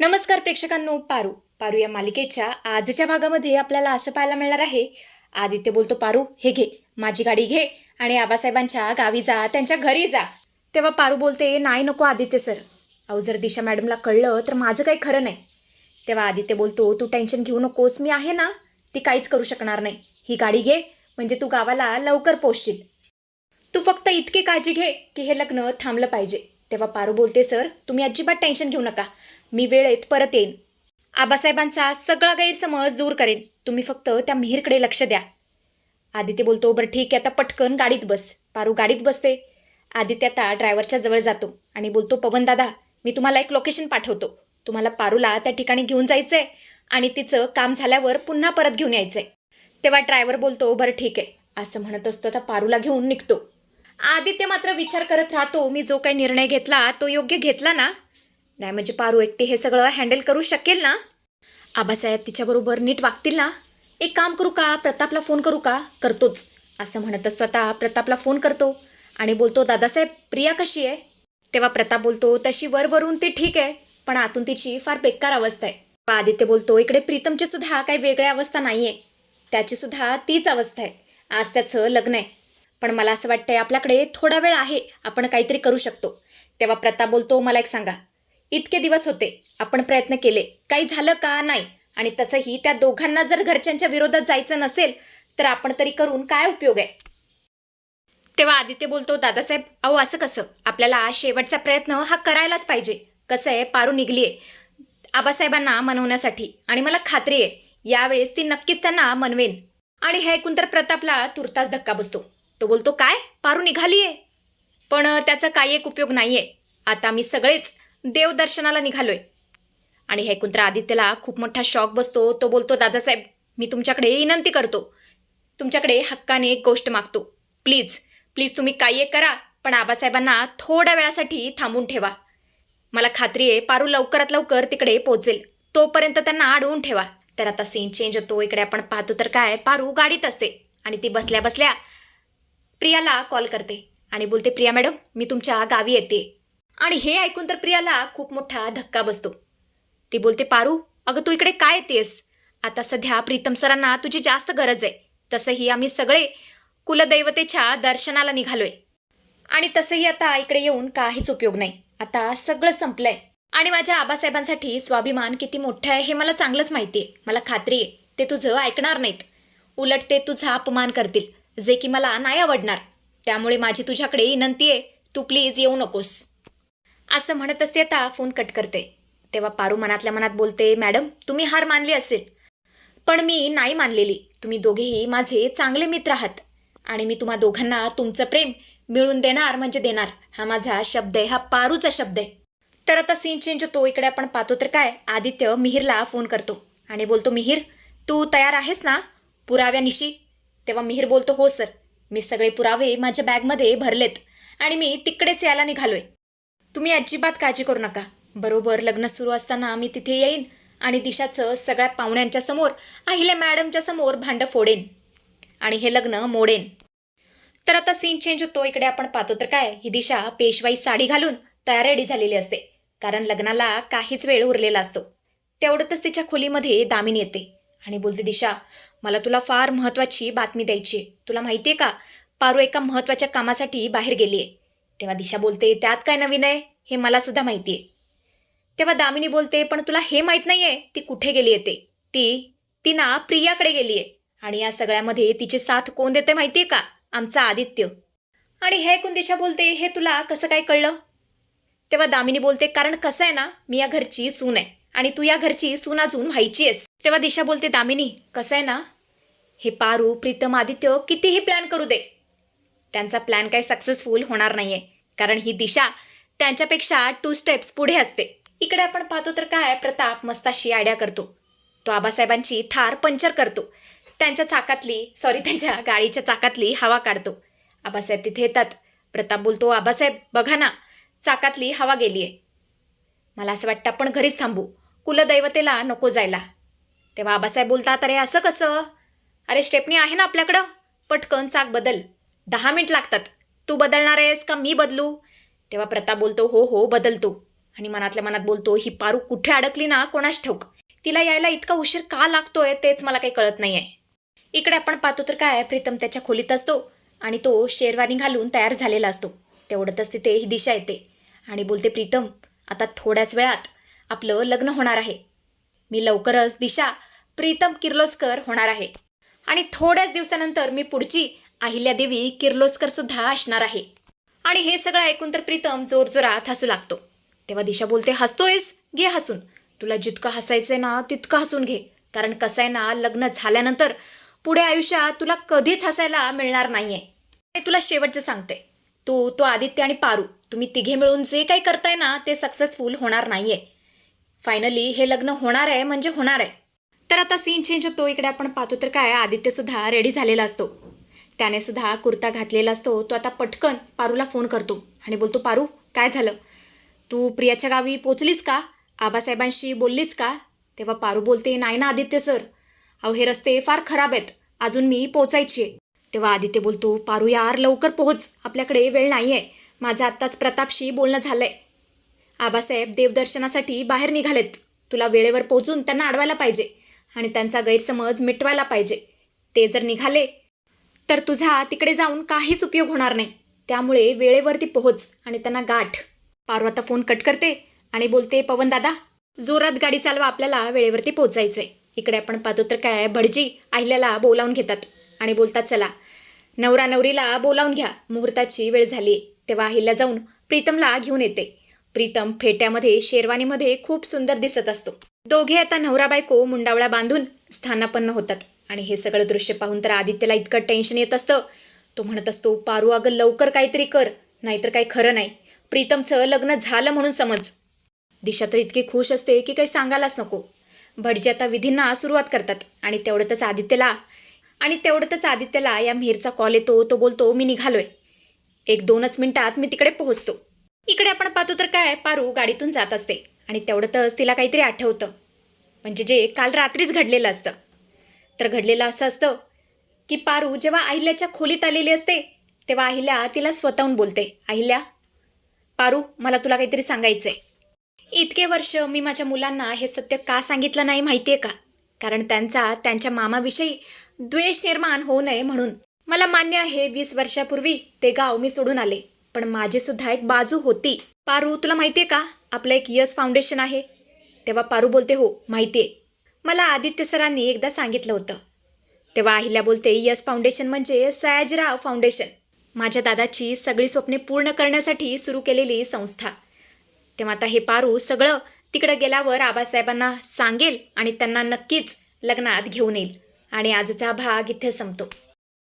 नमस्कार प्रेक्षकांनो पारू. पारू या मालिकेच्या आजच्या भागामध्ये आपल्याला असं पाहायला मिळणार आहे आदित्य बोलतो पारू हे घे माझी गाडी घे आणि आबासाहेबांच्या गावी जा त्यांच्या घरी जा. तेव्हा पारू बोलते नाही नको आदित्य सर. अहो जर दिशा मॅडमला कळलं तर माझं काही खरं नाही. तेव्हा आदित्य बोलतो तू टेन्शन घेऊ नकोस मी आहे ना ती काहीच करू शकणार नाही. ही गाडी घे म्हणजे तू गावाला लवकर पोचशील तू फक्त इतकी काळजी घे की हे लग्न थांबलं पाहिजे. तेव्हा पारू बोलते सर तुम्ही अजिबात टेन्शन घेऊ नका. मी वेळेत परत येईन. आबासाहेबांचा सगळा गैरसमज दूर करेन. तुम्ही फक्त त्या मिहीरकडे लक्ष द्या. आदित्य बोलतो बरं ठीक आहे आता पटकन गाडीत बस. पारू गाडीत बसते. आदित्य आता ड्रायव्हरच्या जवळ जातो आणि बोलतो पवन दादा मी तुम्हाला एक लोकेशन पाठवतो. तुम्हाला पारूला त्या ठिकाणी घेऊन जायचं आहे आणि तिचं काम झाल्यावर पुन्हा परत घेऊन यायचं आहे तेव्हा ड्रायव्हर बोलतो बरं ठीक आहे. असं म्हणत असतो तर पारूला घेऊन निघतो. आदित्य मात्र विचार करत राहतो मी जो काही निर्णय घेतला तो योग्य घेतला ना? नाही म्हणजे पारू एकटी हे सगळं हँडल करू शकेल ना? आबासाहेब तिच्याबरोबर नीट वागतील ना? एक काम करू का? प्रतापला फोन करू का? करतोच. असं म्हणत स्वतः प्रतापला फोन करतो आणि बोलतो दादासाहेब प्रिया कशी आहे? तेव्हा प्रताप बोलतो तशी वरवरून ती ठीक आहे पण आतून तिची फार बेकार अवस्था आहे. आदित्य बोलतो इकडे प्रीतमची सुद्धा काही वेगळी अवस्था नाही आहे त्याची सुद्धा तीच अवस्था आहे. आज त्याचं लग्न आहे. पण मला असं वाटतंय आपल्याकडे थोडा वेळ आहे. आपण काहीतरी करू शकतो. तेव्हा प्रताप बोलतो मला एक सांगा. इतके दिवस होते. आपण प्रयत्न केले. काही झालं का? नाही. आणि तसंही त्या दोघांना जर घरच्यांच्या विरोधात जायचं नसेल तर आपण तरी करून काय उपयोग आहे? तेव्हा आदित्य बोलतो दादासाहेब अहो असं कसं? आपल्याला शेवटचा प्रयत्न हा करायलाच पाहिजे. कसं आहे? पारू निघली आहे आबासाहेबांना मनवण्यासाठी. आणि मला खात्री आहे यावेळेस ती नक्कीच त्यांना मनवेन. आणि हे ऐकून तर प्रतापला तुर्तास धक्का बसतो. तो बोलतो काय? पारू निघाली आहे पण त्याचा काही एक उपयोग नाही आहे आता मी सगळेच देवदर्शनाला निघालोय. आणि हे ऐकून आदित्यला खूप मोठा शॉक बसतो. तो बोलतो दादासाहेब मी तुमच्याकडे विनंती करतो. तुमच्याकडे हक्काने एक गोष्ट मागतो. प्लीज प्लीज तुम्ही काही एक करा पण आबासाहेबांना थोड्या वेळासाठी थांबून ठेवा. मला खात्री आहे पारू लवकरात लवकर तिकडे पोहोचेल. तोपर्यंत त्यांना अडवून ठेवा. तर आता सीन चेंज होतो. इकडे आपण पाहतो तर काय पारू गाडीत असते आणि ती बसल्या बसल्या प्रियाला कॉल करते आणि बोलते प्रिया मॅडम मी तुमच्या गावी येते. आणि हे ऐकून तर प्रियाला खूप मोठा धक्का बसतो. ती बोलते पारू अगं तू इकडे काय येतेस? आता सध्या प्रीतम सरांना तुझी जास्त गरज आहे. तसंही आम्ही सगळे कुलदैवतेच्या दर्शनाला निघालोय. आणि तसंही आता इकडे येऊन काहीच उपयोग नाही. आता सगळं संपलंय. आणि माझ्या आबासाहेबांसाठी स्वाभिमान किती मोठं आहे हे मला चांगलंच माहिती आहे मला खात्री आहे ते तुझं ऐकणार नाहीत. उलट ते तुझा अपमान करतील जे की मला नाही आवडणार. त्यामुळे माझी तुझ्याकडे विनंती आहे तू प्लीज येऊ नकोस. असं म्हणत असते आता फोन कट करते. तेव्हा पारू मनातल्या मनात बोलते मॅडम तुम्ही हार मानली असेल. पण मी नाही मानलेली. तुम्ही दोघेही माझे चांगले मित्र आहात. आणि मी तुम्हा दोघांना तुमचं प्रेम मिळून देणार म्हणजे देणार. हा माझा शब्द आहे हा पारूचा शब्द आहे. तर आता सीन चेंज होतो. इकडे आपण पाहतो तर काय? आदित्य मिहीरला फोन करतो आणि बोलतो मिहीर तू तयार आहेस ना? पुराव्यानिशी तेव्हा मिहीर बोलतो हो सर. मी सगळे पुरावे माझ्या बॅगमध्ये भरलेत आणि मी तिकडेच यायला निघालोय. तुम्ही अजिबात काळजी करू नका. बरोबर लग्न सुरू असताना मी तिथे येईन आणि दिशाचं सगळ्या पाहुण्यांच्या समोर अहिल्या मॅडमच्या समोर भांडं फोडेन आणि हे लग्न मोडेन. तर आता सीन चेंज होतो इकडे आपण पाहतो तर काय ही दिशा पेशवाई साडी घालून तयार रेडी झालेली असते कारण लग्नाला काहीच वेळ उरलेला असतो. तेवढ्यातच तिच्या खोलीमध्ये दामिनी येते आणि बोलते दिशा मला तुला फार महत्त्वाची बातमी द्यायची आहे. तुला माहिती आहे का पारू एका महत्त्वाच्या कामासाठी बाहेर गेली आहे तेव्हा दिशा बोलते त्यात काय नवीन आहे? हे मला सुद्धा माहिती आहे. तेव्हा दामिनी बोलते पण तुला हे माहीत नाही आहे ती कुठे गेली येते ते? ती ती ना प्रियाकडे गेली आहे. आणि या सगळ्यामध्ये तिची साथ कोण देते माहिती आहे का? आमचा आदित्य. आणि हे ऐकून दिशा बोलते हे तुला कसं काय कळलं? तेव्हा दामिनी बोलते कारण कसं आहे ना मी या घरची सून आहे. आणि तू या घरची सून अजून व्हायची आहेस. तेव्हा दिशा बोलते दामिनी कसं आहे ना? हे पारू प्रीतम आदित्य कितीही प्लॅन करू दे. त्यांचा प्लॅन काही सक्सेसफुल होणार नाहीये. कारण ही दिशा त्यांच्यापेक्षा टू स्टेप्स पुढे असते. इकडे आपण पाहतो तर काय प्रताप मस्ताशी आड्या करतो. तो आबासाहेबांची थार पंचर करतो. त्यांच्या चाकातली सॉरी त्यांच्या गाडीच्या चाकातली हवा काढतो. आबासाहेब तिथे येतात. प्रताप बोलतो आबासाहेब बघा ना चाकातली हवा गेली आहे मला असं वाटतं आपण घरीच थांबू. कुलदैवतेला नको जायला. तेव्हा आबासाहेब बोलतात अरे असं कसं? अरे स्टेपनी आहे ना आपल्याकडं? पटकन चाक बदल. दहा मिनिट लागतात. तू बदलणार आहेस का मी बदलू? तेव्हा प्रताप बोलतो हो हो बदलतो. आणि मनातल्या मनात बोलतो ही पारू कुठे अडकली ना कोणास ठोक तिला यायला इतका उशीर का लागतोय तेच मला काही कळत नाही आहे इकडे आपण पाहतो तर काय प्रीतम त्याच्या खोलीत असतो आणि तो शेरवानी घालून तयार झालेला असतो. तेवढ्यातच तिथे ही दिशा येते आणि बोलते प्रीतम आता थोड्याच वेळात आपलं लग्न होणार आहे. मी लवकरच दिशा प्रीतम किर्लोस्कर होणार आहे आणि थोड्याच दिवसानंतर मी पुढची अहिल्यादेवी किर्लोस्कर सुद्धा असणार आहे. आणि हे सगळं ऐकून तर प्रीतम जोरजोरात हसू लागतो. तेव्हा दिशा बोलते हसतोयस? घे हसून. तुला जितकं हसायचंय ना तितकं हसून घे. कारण कसं आहे ना लग्न झाल्यानंतर पुढे आयुष्यात तुला कधीच हसायला मिळणार नाहीये. आणि तुला शेवटचं सांगते. तू तो आदित्य आणि पारू तुम्ही तिघे मिळून जे काही करताय ना ते सक्सेसफुल होणार नाहीये. फायनली हे लग्न होणार आहे म्हणजे होणार आहे. तर आता सीन चेंज होतो. इकडे आपण पाहतो तर काय आदित्य सुद्धा रेडी झालेला असतो. त्याने सुद्धा कुर्ता घातलेला असतो तो आता पटकन पारूला फोन करतो आणि बोलतो पारू काय झालं? तू प्रियाच्या गावी पोचलीस का? आबासाहेबांशी बोललीस का? तेव्हा पारू बोलते नाही ना आदित्य सर. अहो हे रस्ते फार खराब आहेत. अजून मी पोचायची आहे. तेव्हा आदित्य बोलतो पारू यार लवकर पोहोच. आपल्याकडे वेळ नाही आहे माझं आत्ताच प्रतापशी बोलणं झालं आहे आबासाहेब देवदर्शनासाठी बाहेर निघालेत. तुला वेळेवर पोहोचून त्यांना अडवायला पाहिजे आणि त्यांचा गैरसमज मिटवायला पाहिजे. ते जर निघाले तर तुझा तिकडे जाऊन काहीच उपयोग होणार नाही. त्यामुळे वेळेवरती पोहोच आणि त्यांना गाठ. पार्वता आता फोन कट करते आणि बोलते पवन दादा जोरात गाडी चालवा आपल्याला वेळेवरती पोहोचायचंय. इकडे आपण पाहतो तर काय भटजी अहिल्याला बोलावून घेतात आणि बोलतात चला नवरा नवरीला बोलावून घ्या. मुहूर्ताची वेळ झाली तेव्हा अहिल्या जाऊन प्रीतमला घेऊन येते. प्रीतम फेट्यामध्ये शेरवानीमध्ये खूप सुंदर दिसत असतो. दोघे आता नवरा बायको मुंडावळा बांधून स्थानापन्न होतात. आणि हे सगळं दृश्य पाहून तर आदित्यला इतकं टेन्शन येत असतं. तो म्हणत असतो पारू अगं लवकर काहीतरी कर नाहीतर काही खरं नाही. प्रीतमचं लग्न झालं म्हणून समज. दिशा तर इतकी खुश असते की काही सांगायलाच नको. भटजी आता विधींना सुरुवात करतात आणि तेवढ्यातच आदित्यला आणि तेवढ्यातच आदित्यला या मिहीरचा कॉल येतो तो बोलतो मी निघालोय. एक दोनच मिनिटात मी तिकडे पोहोचतो. इकडे आपण पाहतो तर काय पारू गाडीतून जात असते. आणि तेवढ्यातच तिला काहीतरी आठवतं. म्हणजे जे काल रात्रीच घडलेलं असतं. तर घडलेलं असं असतं की पारू जेव्हा अहिल्याच्या खोलीत आलेली असते तेव्हा अहिल्या तिला स्वतःहून बोलते. अहिल्या पारू मला तुला काहीतरी सांगायचंय. इतके वर्ष मी माझ्या मुलांना हे सत्य का सांगितलं नाही माहिती आहे का? कारण त्यांचा त्यांच्या मामाविषयी द्वेष निर्माण होऊ नये म्हणून. मला मान्य आहे वीस वर्षापूर्वी ते गाव मी सोडून आले. पण माझी सुद्धा एक बाजू होती. पारू तुला माहितीये का? आपलं एक यस फाउंडेशन आहे. तेव्हा पारू बोलते हो माहिती आहे मला आदित्य सरांनी एकदा सांगितलं होतं. तेव्हा अहिल्या बोलते यस फाउंडेशन म्हणजे सयाजीराव फाउंडेशन माझ्या दादाची सगळी स्वप्ने पूर्ण करण्यासाठी सुरू केलेली संस्था. तेव्हा आता हे पारू सगळं तिकडं गेल्यावर आबासाहेबांना सांगेल आणि त्यांना नक्कीच लग्नात घेऊन येईल आणि आजचा भाग इथे संपतो.